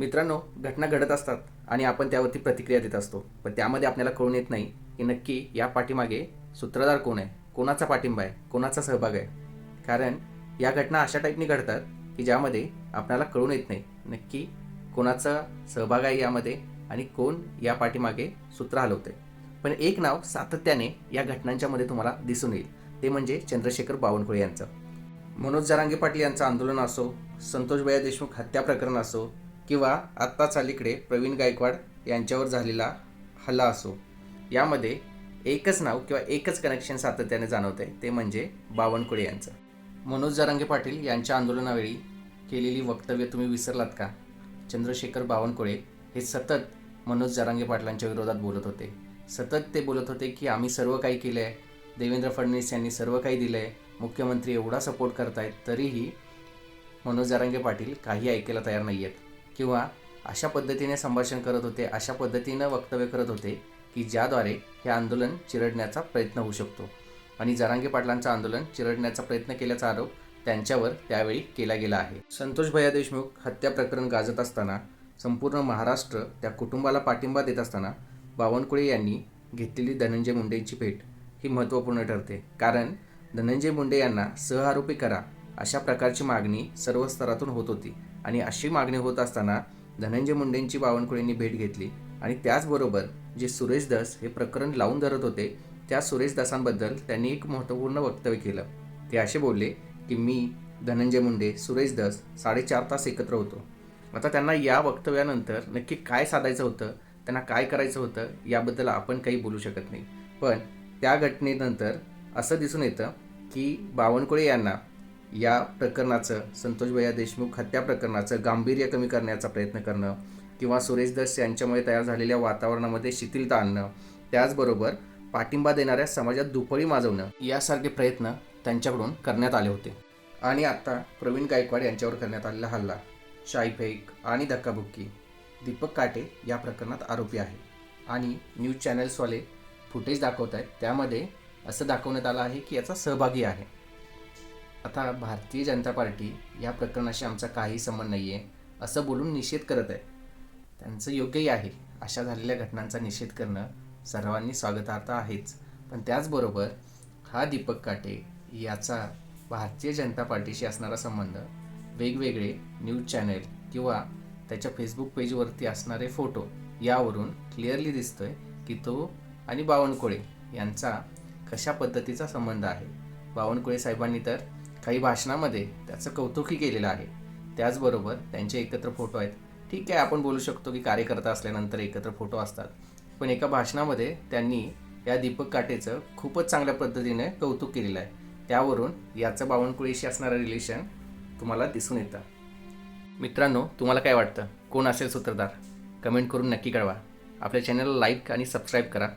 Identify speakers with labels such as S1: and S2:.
S1: मित्रांनो घटना घडत असतात आणि आपण त्यावरती प्रतिक्रिया देत असतो. पण त्यामध्ये आपल्याला कळून येत नाही की नक्की या पाठीमागे सूत्रधार कोण आहे? कोणाचा पाठिंबा आहे? कोणाचा सहभाग आहे? कारण या घटना अशा टाईपनी घडतात की ज्यामध्ये आपल्याला कळून येत नाही नक्की कोणाचा सहभाग आहे यामध्ये आणि कोण या पाठीमागे सूत्र हलवते पण एक नाव सातत्याने या घटनांच्या मध्ये तुम्हाला दिसून येईल. ते म्हणजे चंद्रशेखर बावनकुळे यांचं. मनोज जरांगे पाटील यांचं आंदोलन असो संतोष भैया देशमुख हत्या प्रकरण असो किंवा आत्ताच अलीकडे प्रवीण गायकवाड यांच्यावर झालेला हल्ला असो यामध्ये एकच नाव किंवा एकच कनेक्शन सातत्याने जाणवते ते म्हणजे बावनकुळे यांचं. मनोज जरांगे पाटील यांच्या आंदोलनावेळी केलेली वक्तव्य तुम्ही विसरलात का? चंद्रशेखर बावनकुळे हे सतत मनोज जरांगे पाटलांच्या विरोधात बोलत होते. सतत ते बोलत होते की आम्ही सर्व काही केलं आहे देवेंद्र फडणवीस यांनी सर्व काही दिलं आहे मुख्यमंत्री एवढा सपोर्ट करतायत तरीही मनोज जरांगे पाटील काही ऐकायला तयार नाही आहेत किंवा अशा पद्धतीने संभाषण करत होते अशा पद्धतीनं वक्तव्य करत होते की ज्याद्वारे हे आंदोलन चिरडण्याचा प्रयत्न होऊ शकतो. आणि जरांगे पाटलांचं आंदोलन चिरडण्याचा प्रयत्न केल्याचा आरोप त्यांच्यावर त्यावेळी केला गेला आहे. संतोष भैया देशमुख हत्या प्रकरण गाजत असताना संपूर्ण महाराष्ट्र त्या कुटुंबाला पाठिंबा देत असताना बावनकुळे यांनी घेतलेली धनंजय मुंडेंची भेट ही महत्त्वपूर्ण ठरते. कारण धनंजय मुंडे यांना सहआरोपी करा अशा प्रकारची मागणी सर्व स्तरातून होत होती. आणि अशी मागणी होत असताना धनंजय मुंडेंची बावनकुळेंनी भेट घेतली आणि त्याचबरोबर जे सुरेश दास हे प्रकरण लावून धरत होते त्या सुरेश दासांबद्दल त्यांनी एक महत्त्वपूर्ण वक्तव्य केलं. ते असे बोलले की मी धनंजय मुंडे सुरेश दास साडेचार तास एकत्र होतो. आता त्यांना या वक्तव्यानंतर नक्की काय साधायचं होतं त्यांना काय करायचं होतं याबद्दल आपण काही बोलू शकत नाही. पण त्या घटनेनंतर असं दिसून येतं की बावनकुळे यांना या प्रकरणाचं संतोष भैया देशमुख हत्या प्रकरणाचं गांभीर्य कमी करण्याचा प्रयत्न करणं किंवा सुरेश दस यांच्यामुळे तयार झालेल्या वातावरणामध्ये शिथिलता आणणं त्याचबरोबर पाठिंबा देणाऱ्या समाजात दुफळी माजवणं यासारखे प्रयत्न त्यांच्याकडून करण्यात आले होते. आणि आता प्रवीण गायकवाड यांच्यावर करण्यात आलेला हल्ला शाईफेक आणि धक्काबुक्की. दीपक काटे या प्रकरणात आरोपी आहे. आणि न्यूज चॅनल्सवाले फुटेज दाखवत आहेत त्यामध्ये असं दाखवण्यात आलं आहे की याचा सहभागी आहे. आता भारतीय जनता पार्टी या प्रकरणाशी आमचा काही संबंध नाही आहे असं बोलून निषेध करत आहे. त्यांचं योग्यही आहे. अशा झालेल्या घटनांचा निषेध करणं सर्वांनी स्वागतार्थ आहेच. पण त्याचबरोबर हा दीपक काटे याचा भारतीय जनता पार्टीशी असणारा संबंध वेगवेगळे न्यूज चॅनल किंवा त्याच्या फेसबुक पेजवरती असणारे फोटो यावरून क्लिअरली दिसतोय की तो आणि बावनकुळे यांचा कशा पद्धतीचा संबंध आहे. बावनकुळे साहेबांनी तर काही भाषणामध्ये त्याचं कौतुकही केलेलं आहे. त्याचबरोबर त्यांचे एकत्र फोटो आहेत. ठीक आहे आपण बोलू शकतो की कार्यकर्ता असल्यानंतर एकत्र फोटो असतात. पण एका भाषणामध्ये त्यांनी या दीपक काटेचं खूपच चांगल्या पद्धतीने कौतुक केलेलं आहे. त्यावरून याचं बावनकुळीशी असणारं रिलेशन तुम्हाला दिसून येतं. मित्रांनो तुम्हाला काय वाटतं? कोण असेल सूत्रधार? कमेंट करून नक्की कळवा. आपल्या चॅनलला लाईक आणि सबस्क्राईब करा.